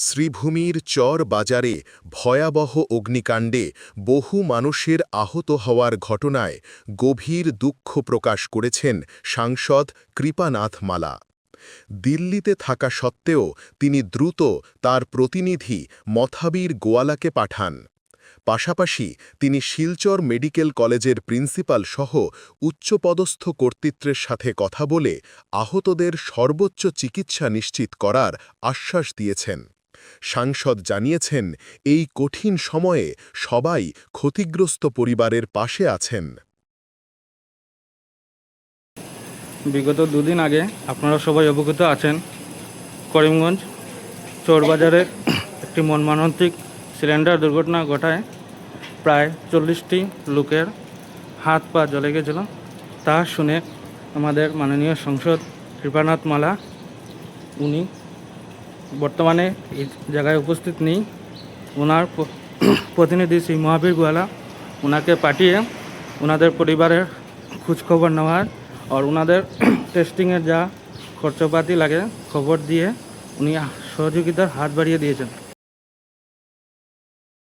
শ্রীভূমির চর বাজারে ভয়াবহ অগ্নিকাণ্ডে বহু মানুষের আহত হওয়ার ঘটনায় গভীর দুঃখ প্রকাশ করেছেন সাংসদ কৃপানাথ মালা। দিল্লিতে থাকা সত্ত্বেও তিনি দ্রুত তার প্রতিনিধি মথাবীর গোয়ালাকে পাঠান। পাশাপাশি তিনি শিলচর মেডিকেল কলেজের প্রিন্সিপাল সহ উচ্চপদস্থ কর্তৃত্বের সাথে কথা বলে আহতদের সর্বোচ্চ চিকিৎসা নিশ্চিত করার আশ্বাস দিয়েছেন। সাংসদ জানিয়েছেন, এই কঠিন সময়ে সবাই ক্ষতিগ্রস্ত পরিবারের পাশে আছেন। বিগত দুদিন আগে আপনারা সবাই অবগত আছেন, করিমগঞ্জ চোরবাজারে একটি মনমানন্তিক সিলিন্ডার দুর্ঘটনা ঘটায় প্রায় চল্লিশটি লোকের হাত পা জ্বলে গেছিল। তা শুনে আমাদের মাননীয় সংসদ কৃপানাথ মালা, উনি বর্তমানে এই জায়গায় উপস্থিত নেই। ওনার প্রতিনিধি শ্রী মহাবীর গোয়ালা, ওনাকে পাঠিয়ে ওনাদের পরিবারের খোঁজখবর নেওয়ার আর ওনাদের টেস্টিংয়ের যা খরচপাতি লাগে, খবর দিয়ে উনি সহযোগিতার হাত বাড়িয়ে দিয়েছেন।